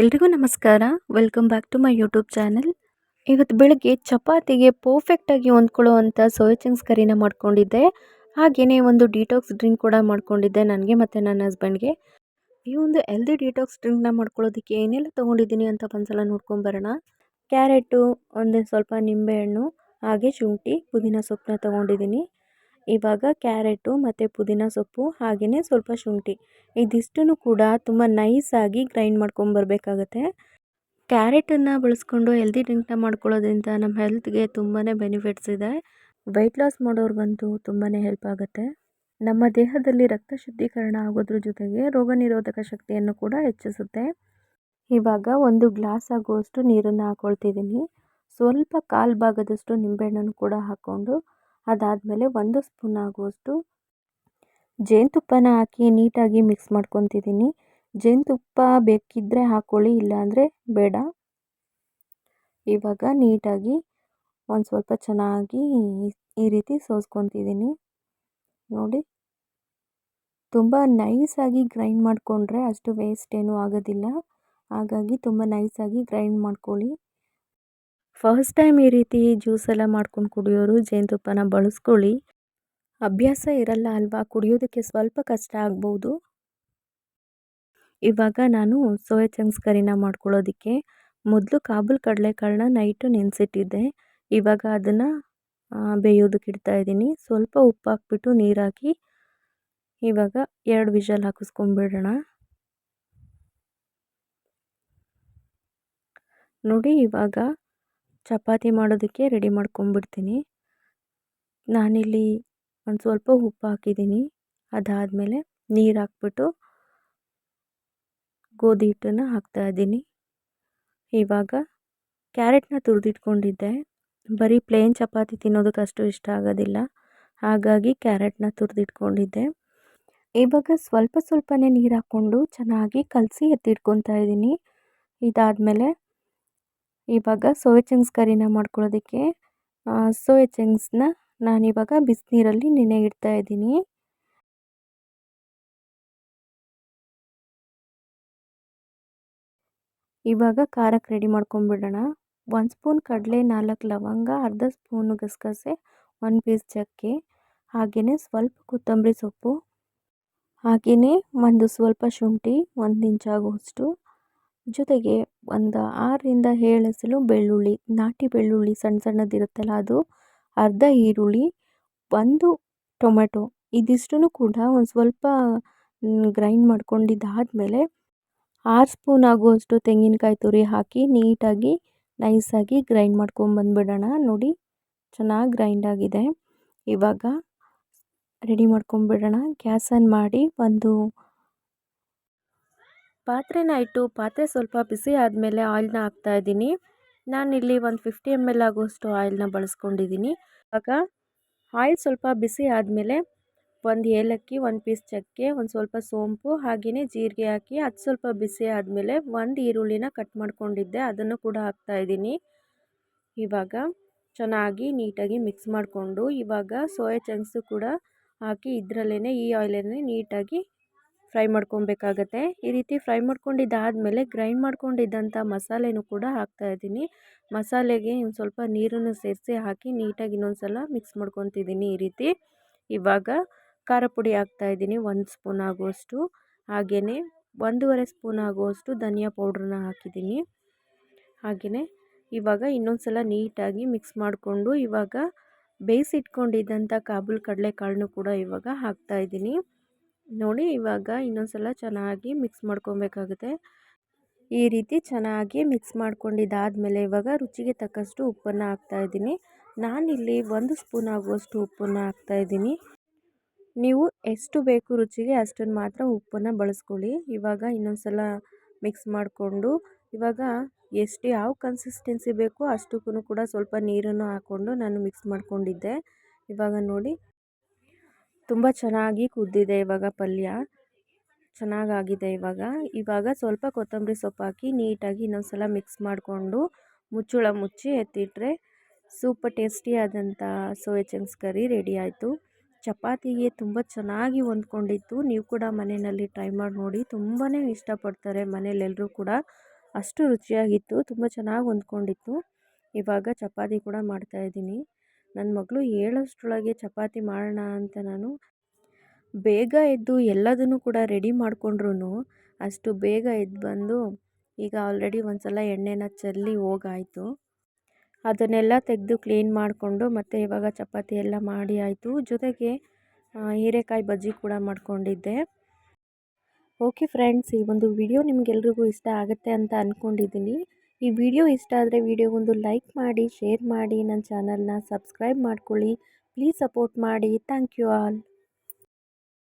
ಎಲ್ರಿಗೂ ನಮಸ್ಕಾರ. Welcome back to my YouTube channel ಇವತ್ತು ಬೆಳಗ್ಗೆ ಚಪಾತಿಗೆ ಪರ್ಫೆಕ್ಟಾಗಿ ಹೊಂದ್ಕೊಳ್ಳೋ ಅಂಥ ಸೋಯಾ ಚಿಂಗ್ಸ್ ಕರಿನ ಮಾಡ್ಕೊಂಡಿದ್ದೆ. ಹಾಗೆಯೇ ಒಂದು ಡಿಟಾಕ್ಸ್ ಡ್ರಿಂಕ್ ಕೂಡ ಮಾಡ್ಕೊಂಡಿದ್ದೆ ನನಗೆ ಮತ್ತು ನನ್ನ ಹಸ್ಬೆಂಡ್ಗೆ ಈ ಒಂದು ಹೆಲ್ದಿ ಡಿಟಾಕ್ಸ್ ಡ್ರಿಂಕ್ನ ಮಾಡ್ಕೊಳ್ಳೋದಕ್ಕೆ ಏನೆಲ್ಲ ತೊಗೊಂಡಿದ್ದೀನಿ ಅಂತ ಒಂದ್ಸಲ ನೋಡ್ಕೊಂಬರೋಣ ಕ್ಯಾರೆಟು ಒಂದು ಸ್ವಲ್ಪ ನಿಂಬೆಹಣ್ಣು, ಹಾಗೆ ಶುಂಠಿ, ಪುದೀನ ಸೊಪ್ಪನ್ನ ತೊಗೊಂಡಿದ್ದೀನಿ. ಇವಾಗ ಕ್ಯಾರೆಟು ಮತ್ತು ಪುದೀನ ಸೊಪ್ಪು ಹಾಗೆಯೇ ಸ್ವಲ್ಪ ಶುಂಠಿ. ಇದಿಷ್ಟನ್ನು ಕೂಡ ತುಂಬ ನೈಸಾಗಿ ಗ್ರೈಂಡ್ ಮಾಡ್ಕೊಂಬರ್ಬೇಕಾಗತ್ತೆ ಕ್ಯಾರೆಟನ್ನು ಬಳಸ್ಕೊಂಡು ಹೆಲ್ದಿ ಡ್ರಿಂಕ್ನ ಮಾಡ್ಕೊಳ್ಳೋದ್ರಿಂದ ನಮ್ಮ ಹೆಲ್ತ್ಗೆ ತುಂಬಾ ಬೆನಿಫಿಟ್ಸ್ ಇದೆ. ವೆಯ್ಟ್ ಲಾಸ್ ಮಾಡೋರ್ಗಂತೂ ತುಂಬಾ ಹೆಲ್ಪ್ ಆಗುತ್ತೆ. ನಮ್ಮ ದೇಹದಲ್ಲಿ ರಕ್ತ ಶುದ್ಧೀಕರಣ ಆಗೋದ್ರ ಜೊತೆಗೆ ರೋಗ ನಿರೋಧಕ ಶಕ್ತಿಯನ್ನು ಕೂಡ ಹೆಚ್ಚಿಸುತ್ತೆ. ಇವಾಗ ಒಂದು ಗ್ಲಾಸ್ ಆಗುವಷ್ಟು ನೀರನ್ನು ಹಾಕ್ಕೊಳ್ತಿದ್ದೀನಿ ಸ್ವಲ್ಪ ಕಾಲು ಭಾಗದಷ್ಟು ನಿಂಬೆಹಣ್ಣನ್ನು ಕೂಡ ಹಾಕ್ಕೊಂಡು ಅದಾದಮೇಲೆ ಒಂದು ಸ್ಪೂನ್ ಆಗುವಷ್ಟು ಜೇನುತುಪ್ಪನ ಹಾಕಿ ನೀಟಾಗಿ ಮಿಕ್ಸ್ ಮಾಡ್ಕೊತಿದ್ದೀನಿ. ಜೇನುತುಪ್ಪ ಬೇಕಿದ್ದರೆ ಹಾಕ್ಕೊಳ್ಳಿ ಇಲ್ಲಾಂದರೆ ಬೇಡ. ಇವಾಗ ನೀಟಾಗಿ ಒಂದು ಸ್ವಲ್ಪ ಚೆನ್ನಾಗಿ ಈ ರೀತಿ ಸೋಸ್ಕೊತಿದ್ದೀನಿ. ನೋಡಿ. ತುಂಬ ನೈಸಾಗಿ ಗ್ರೈಂಡ್ ಮಾಡಿಕೊಂಡ್ರೆ ಅಷ್ಟು ವೇಸ್ಟ್ ಏನೂ ಆಗೋದಿಲ್ಲ. ಹಾಗಾಗಿ ತುಂಬ ನೈಸಾಗಿ ಗ್ರೈಂಡ್ ಮಾಡ್ಕೊಳ್ಳಿ. ಫಸ್ಟ್ ಟೈಮ್ ಈ ರೀತಿ ಜ್ಯೂಸ್ ಎಲ್ಲ ಮಾಡ್ಕೊಂಡು ಕುಡಿಯೋರು, ಜೇನುತುಪ್ಪನ ಬಳಸ್ಕೊಳ್ಳಿ. ಅಭ್ಯಾಸ ಇರಲ್ಲ ಅಲ್ವಾ? ಕುಡಿಯೋದಕ್ಕೆ ಸ್ವಲ್ಪ ಕಷ್ಟ ಆಗ್ಬೋದು. ಇವಾಗ ನಾನು ಸೋಯಾ ಚಂಕ್ಸ್ ಕರಿನ ಮಾಡ್ಕೊಳ್ಳೋದಕ್ಕೆ ಮೊದಲು ಕಾಬೂಲ್ ಕಡಲೆಕಾಳನ್ನ ನೈಟು ನೆನೆಸಿಟ್ಟಿದ್ದೆ. ಇವಾಗ ಅದನ್ನು ಬೇಯೋದಕ್ಕೆ ಇಡ್ತಾ ಇದ್ದೀನಿ. ಸ್ವಲ್ಪ ಉಪ್ಪು ಹಾಕ್ಬಿಟ್ಟು ನೀರು ಹಾಕಿ ಇವಾಗ ಎರಡು ವಿಷಲ್ ಹಾಕಿಸ್ಕೊಂಬಿಡೋಣ ನೋಡಿ ಇವಾಗ ಚಪಾತಿ ಮಾಡೋದಕ್ಕೆ ರೆಡಿ ಮಾಡ್ಕೊಂಬಿಡ್ತೀನಿ. ನಾನಿಲ್ಲಿ ಒಂದು ಸ್ವಲ್ಪ ಉಪ್ಪು ಹಾಕಿದ್ದೀನಿ. ಅದಾದಮೇಲೆ ನೀರು ಹಾಕ್ಬಿಟ್ಟು ಗೋಧಿ ಹಿಟ್ಟನ್ನು ಹಾಕ್ತಾಯಿದ್ದೀನಿ ಇವಾಗ ಕ್ಯಾರೆಟ್ನ ತುರಿದಿಟ್ಕೊಂಡಿದ್ದೆ. ಬರೀ ಪ್ಲೇನ್ ಚಪಾತಿ ತಿನ್ನೋದಕ್ಕೆ ಅಷ್ಟು ಇಷ್ಟ ಆಗೋದಿಲ್ಲ. ಹಾಗಾಗಿ ಕ್ಯಾರೆಟ್ನ ತುರಿದಿಟ್ಕೊಂಡಿದ್ದೆ. ಇವಾಗ ಸ್ವಲ್ಪ ಸ್ವಲ್ಪನೇ ನೀರು ಹಾಕ್ಕೊಂಡು ಚೆನ್ನಾಗಿ ಕಲಸಿ ಎತ್ತಿಟ್ಕೊತಾ ಇದ್ದೀನಿ. ಇದಾದಮೇಲೆ ಇವಾಗ ಸೋಯಾ ಚಂಕ್ಸ್ ಕರಿನ ಮಾಡ್ಕೊಳ್ಳೋದಕ್ಕೆ ಸೋಯಾ ಚಂಕ್ಸ್ನ ನಾನಿವಾಗ ಬಿಸಿನೀರಲ್ಲಿ ನೆನೆ ಇಡ್ತಾ ಇದ್ದೀನಿ. ಇವಾಗ ಖಾರಕ್ಕೆ ರೆಡಿ ಮಾಡ್ಕೊಂಬಿಡೋಣ. ಒಂದು ಸ್ಪೂನ್ ಕಡಲೆ, ನಾಲ್ಕು ಲವಂಗ, ಅರ್ಧ ಸ್ಪೂನು ಗಸಗಸೆ, ಒಂದು ಪೀಸ್ ಚಕ್ಕೆ ಹಾಗೆಯೇ ಸ್ವಲ್ಪ ಕೊತ್ತಂಬರಿ ಸೊಪ್ಪು ಹಾಗೆಯೇ ಒಂದು ಸ್ವಲ್ಪ ಶುಂಠಿ, ಒಂದು ಇಂಚಾಗುವಷ್ಟು ಜೊತೆಗೆ ಒಂದು ಆರರಿಂದ ಏಳು ಎಸಳು ಬೆಳ್ಳುಳ್ಳಿ, ನಾಟಿ ಬೆಳ್ಳುಳ್ಳಿ ಸಣ್ಣ ಸಣ್ಣದಿರುತ್ತಲ್ಲ ಅದು, ಅರ್ಧ ಈರುಳ್ಳಿ, ಒಂದು ಟೊಮೆಟೊ ಇದಿಷ್ಟು ಕೂಡ ಒಂದು ಸ್ವಲ್ಪ ಗ್ರೈಂಡ್ ಮಾಡ್ಕೊಂಡಿದ್ದಾದಮೇಲೆ ಆರು ಸ್ಪೂನ್ ಆಗುವಷ್ಟು ತೆಂಗಿನಕಾಯಿ ತುರಿ ಹಾಕಿ ನೀಟಾಗಿ, ನೈಸಾಗಿ ಗ್ರೈಂಡ್ ಮಾಡ್ಕೊಂಬಂದ್ಬಿಡೋಣ ನೋಡಿ, ಚೆನ್ನಾಗಿ ಗ್ರೈಂಡ್ ಆಗಿದೆ. ಇವಾಗ ರೆಡಿ ಮಾಡ್ಕೊಂಬಿಡೋಣ ಗ್ಯಾಸನ್ನು ಮಾಡಿ ಒಂದು ಪಾತ್ರೆನ ಇಟ್ಟು ಪಾತ್ರೆ ಸ್ವಲ್ಪ ಬಿಸಿ ಆದಮೇಲೆ ಆಯಿಲ್ನ ಹಾಕ್ತಾಯಿದ್ದೀನಿ ನಾನಿಲ್ಲಿ ಒಂದು ಫಿಫ್ಟಿ ಎಂ ಎಲ್ ಆಗುವಷ್ಟು ಆಯಿಲ್ನ ಬಳಸ್ಕೊಂಡಿದ್ದೀನಿ. ಆಗ ಆಯಿಲ್ ಸ್ವಲ್ಪ ಬಿಸಿ ಆದಮೇಲೆ ಒಂದು ಏಲಕ್ಕಿ, ಒಂದು ಪೀಸ್ ಚಕ್ಕೆ, ಒಂದು ಸ್ವಲ್ಪ ಸೋಂಪು, ಹಾಗೆಯೇ ಜೀರಿಗೆ ಹಾಕಿ ಅದು ಸ್ವಲ್ಪ ಬಿಸಿ ಆದಮೇಲೆ ಒಂದು ಈರುಳ್ಳಿನ ಕಟ್ ಮಾಡ್ಕೊಂಡಿದ್ದೆ. ಅದನ್ನು ಕೂಡ ಹಾಕ್ತಾಯಿದ್ದೀನಿ ಇವಾಗ ಚೆನ್ನಾಗಿ ನೀಟಾಗಿ ಮಿಕ್ಸ್ ಮಾಡಿಕೊಂಡು ಇವಾಗ ಸೋಯಾ ಚಂಕ್ಸು ಕೂಡ ಹಾಕಿ ಇದರಲ್ಲೇ ಈ ಆಯಿಲನ್ನೇ ನೀಟಾಗಿ ಫ್ರೈ ಮಾಡ್ಕೊಬೇಕಾಗತ್ತೆ. ಈ ರೀತಿ ಫ್ರೈ ಮಾಡ್ಕೊಂಡಿದ್ದಾದಮೇಲೆ ಗ್ರೈಂಡ್ ಮಾಡ್ಕೊಂಡಿದ್ದಂಥ ಮಸಾಲೆನೂ ಕೂಡ ಹಾಕ್ತಾಯಿದ್ದೀನಿ ಮಸಾಲೆಗೆ ಒಂದು ಸ್ವಲ್ಪ ನೀರನ್ನು ಸೇರಿಸಿ ಹಾಕಿ ನೀಟಾಗಿ ಇನ್ನೊಂದು ಸಲ ಮಿಕ್ಸ್ ಮಾಡ್ಕೊತಿದ್ದೀನಿ ಈ ರೀತಿ. ಇವಾಗ ಖಾರ ಪುಡಿ ಹಾಕ್ತಾಯಿದ್ದೀನಿ ಒಂದು ಸ್ಪೂನ್ ಆಗುವಷ್ಟು. ಹಾಗೆಯೇ ಒಂದೂವರೆ ಸ್ಪೂನ್ ಆಗುವಷ್ಟು ಧನಿಯಾ ಪೌಡ್ರನ್ನ ಹಾಕಿದ್ದೀನಿ. ಹಾಗೆಯೇ ಇವಾಗ ಇನ್ನೊಂದು ಸಲ ನೀಟಾಗಿ ಮಿಕ್ಸ್ ಮಾಡಿಕೊಂಡು ಇವಾಗ ಬೇಯಿಸಿಟ್ಕೊಂಡಿದ್ದಂಥ ಕಾಬೂಲ್ ಕಡಲೆಕಾಳನ್ನು ಕೂಡ ಇವಾಗ ಹಾಕ್ತಾಯಿದ್ದೀನಿ ನೋಡಿ ಇವಾಗ ಇನ್ನೊಂದ್ಸಲ ಚೆನ್ನಾಗಿ ಮಿಕ್ಸ್ ಮಾಡ್ಕೊಬೇಕಾಗುತ್ತೆ. ಈ ರೀತಿ ಚೆನ್ನಾಗಿ ಮಿಕ್ಸ್ ಮಾಡ್ಕೊಂಡಿದ್ದಾದಮೇಲೆ ಇವಾಗ ರುಚಿಗೆ ತಕ್ಕಷ್ಟು ಉಪ್ಪನ್ನು ಹಾಕ್ತಾಯಿದ್ದೀನಿ ನಾನಿಲ್ಲಿ ಒಂದು ಸ್ಪೂನ್ ಆಗುವಷ್ಟು ಉಪ್ಪನ್ನು ಹಾಕ್ತಾಯಿದ್ದೀನಿ ನೀವು ಎಷ್ಟು ಬೇಕು ರುಚಿಗೆ ಅಷ್ಟನ್ನು ಮಾತ್ರ ಉಪ್ಪನ್ನು ಬಳಸ್ಕೊಳ್ಳಿ. ಇವಾಗ ಇನ್ನೊಂದ್ಸಲ ಮಿಕ್ಸ್ ಮಾಡಿಕೊಂಡು ಇವಾಗ ಎಷ್ಟು ಯಾವ ಕನ್ಸಿಸ್ಟೆನ್ಸಿ ಬೇಕೋ ಅಷ್ಟಕ್ಕೂ ಕೂಡ ಸ್ವಲ್ಪ ನೀರನ್ನು ಹಾಕ್ಕೊಂಡು ನಾನು ಮಿಕ್ಸ್ ಮಾಡ್ಕೊಂಡಿದ್ದೆ. ಇವಾಗ ನೋಡಿ ತುಂಬ ಚೆನ್ನಾಗಿ ಕುದ್ದಿದೆ ಇವಾಗ ಪಲ್ಯ. ಚೆನ್ನಾಗಾಗಿದೆ ಇವಾಗ. ಇವಾಗ ಸ್ವಲ್ಪ ಕೊತ್ತಂಬರಿ ಸೊಪ್ಪು ಹಾಕಿ ನೀಟಾಗಿ ಇನ್ನೊಂದು ಸಲ ಮಿಕ್ಸ್ ಮಾಡಿಕೊಂಡು ಮುಚ್ಚಳ ಮುಚ್ಚಿ ಎತ್ತಿಟ್ಟರೆ ಸೂಪರ್ ಟೇಸ್ಟಿಯಾದಂಥ ಸೋಯಾ ಚಂಕ್ಸ್ ಕರಿ ರೆಡಿ ಆಯಿತು. ಚಪಾತಿಗೆ ತುಂಬ ಚೆನ್ನಾಗಿ ಹೊಂದ್ಕೊಂಡಿತ್ತು. ನೀವು ಕೂಡ ಮನೆಯಲ್ಲಿ ಟ್ರೈ ಮಾಡಿ ನೋಡಿ. ತುಂಬಾ ಇಷ್ಟಪಡ್ತಾರೆ ಮನೇಲೆಲ್ಲರೂ ಕೂಡ. ಅಷ್ಟು ರುಚಿಯಾಗಿತ್ತು. ತುಂಬ ಚೆನ್ನಾಗಿ ಹೊಂದ್ಕೊಂಡಿತ್ತು. ಇವಾಗ ಚಪಾತಿ ಕೂಡ ಮಾಡ್ತಾಯಿದ್ದೀನಿ ನನ್ನ ಮಗಳು ಏಳೋಷ್ಟರೊಳಗೆ ಚಪಾತಿ ಮಾಡೋಣ ಅಂತ ನಾನು ಬೇಗ ಎದ್ದು ಎಲ್ಲದನ್ನು ಕೂಡ ರೆಡಿ ಮಾಡಿಕೊಂಡ್ರು ಅಷ್ಟು ಬೇಗ ಎದ್ದು ಬಂದು ಈಗ ಆಲ್ರೆಡಿ ಒಂದು ಸಲ ಎಣ್ಣೆನ ಚೆಲ್ಲಿ ಹೋಗಾಯಿತು. ಅದನ್ನೆಲ್ಲ ತೆಗೆದು ಕ್ಲೀನ್ ಮಾಡಿಕೊಂಡು ಮತ್ತು ಇವಾಗ ಚಪಾತಿ ಎಲ್ಲ ಮಾಡಿ ಆಯಿತು. ಜೊತೆಗೆ ಹೀರೆಕಾಯಿ ಬಜ್ಜಿ ಕೂಡ ಮಾಡ್ಕೊಂಡಿದ್ದೆ. ಓಕೆ ಫ್ರೆಂಡ್ಸ್ ಈ ಒಂದು ವಿಡಿಯೋ ನಿಮಗೆಲ್ರಿಗೂ ಇಷ್ಟ ಆಗುತ್ತೆ ಅಂತ ಅಂದ್ಕೊಂಡಿದ್ದೀನಿ ಈ ವಿಡಿಯೋ ಇಷ್ಟ ಆದರೆ ವಿಡಿಯೋಗೊಂದು ಲೈಕ್ ಮಾಡಿ, ಶೇರ್ ಮಾಡಿ, ನನ್ನ ಚಾನಲ್ನ ಸಬ್ಸ್ಕ್ರೈಬ್ ಮಾಡ್ಕೊಳ್ಳಿ. ಪ್ಲೀಸ್ ಸಪೋರ್ಟ್ ಮಾಡಿ. Thank you all.